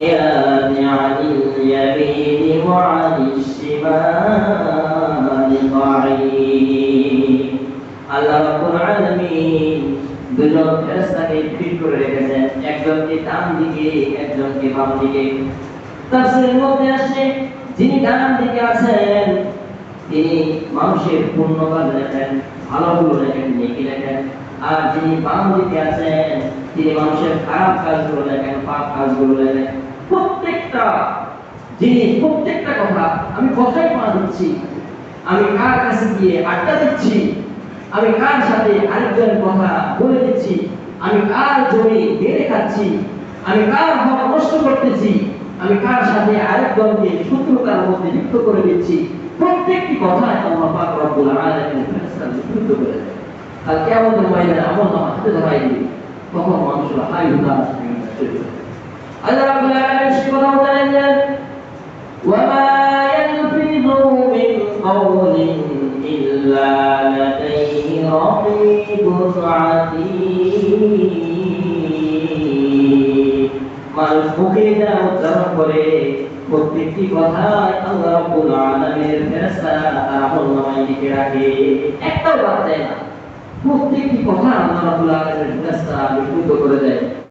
عن اليمين وعن الشمال قعيد আল্লাহ রাব্বুল আলামিন দুজন ফেরেশতাকে ঠিক করে রেখেছেন একজনকে ডান দিকে একজনকে বাম দিকে তাফসীরের মধ্যে আসে যিনি ডান দিকে আছেন তিনি মানুষের পূর্ণ কাজ লেখেন ভালোগুলো লেখেন নেকি লেখেন আর যিনি বাম দিকে আছেন তিনি মানুষের খারাপ কাজগুলো লেখেন পাপ কাজগুলো লেখেন প্রত্যেকটা জিনিস প্রত্যেকটা কথা আমি কথাই পা দিচ্ছি, আমি কার কাছে গিয়ে আড্ডা দিচ্ছি, আমি কার সাথে আরেকজন কথা বলে দিচ্ছি, আমি কার জমি বেড়ে খাচ্ছি, আমি কার হক নষ্ট করতেছি, আমি কার সাথে আরেকজনকে শত্রুতার মধ্যে লিপ্ত করে দিচ্ছি, প্রত্যেকটি কথা আল্লাহ পাক রব্বুল আলামিন ফেরেশতা লিপিবদ্ধ করে দেয় আর কেমন ময়দানে আমল নামা হাতে ধরাই দিবে তখন মানুষরা হাই হুদাস আল্লাহ রাব্বুল আলামিন قول إلا لديه رقيب عتيد মানুষ মুখে যা উচ্চারণ করে প্রত্যেকটি কথাই আল্লাহ রাব্বুল আলামিনের ফেরেশতারা তার আমলনামায় লিখে রাখে একটাও বাদ দেয় না প্রত্যেকটি কথা আল্লাহ রাব্বুল আলামিনের